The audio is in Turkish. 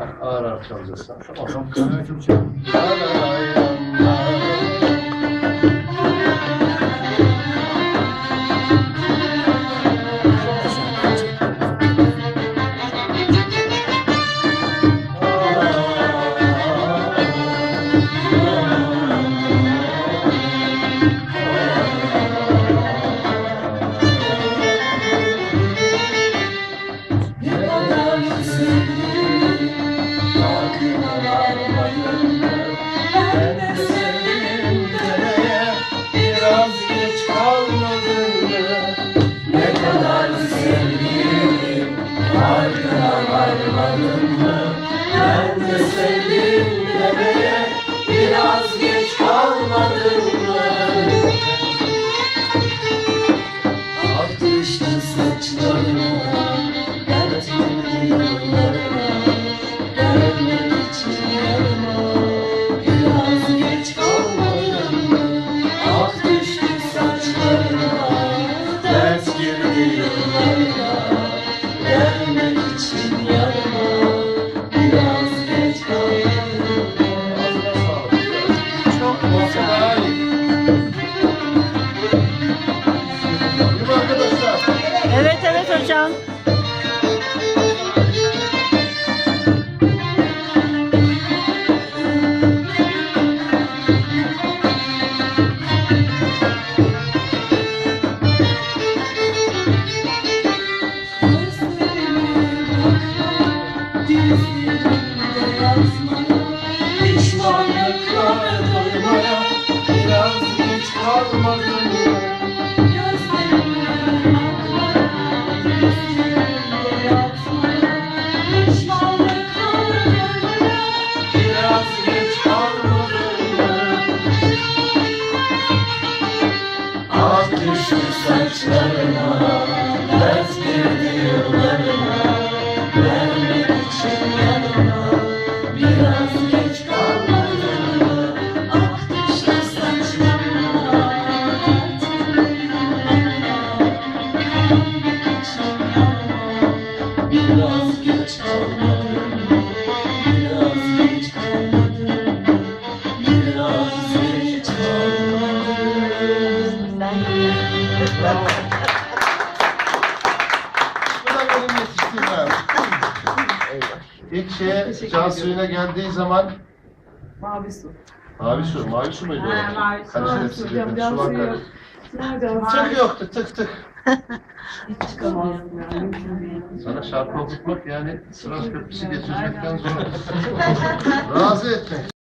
Ağır ağır çalacaksın. Tamam. Mehmet'im çal. Ne Amen. 老乡。Düştü saçlarıma Dert mı? Bu da benim yetiştirmem. İlk şeye can suyuna geldiği zaman Mavi su. mavi su, mavi su muydu? Ha, mavi su. Mavi su. suyu Tık yoktu, tık tık. Hiç çıkamazdım yani. Mümkün değil. Sana şarkı okutmak yani Sırat Köprüsü geçirmekten zor. Razı etmek.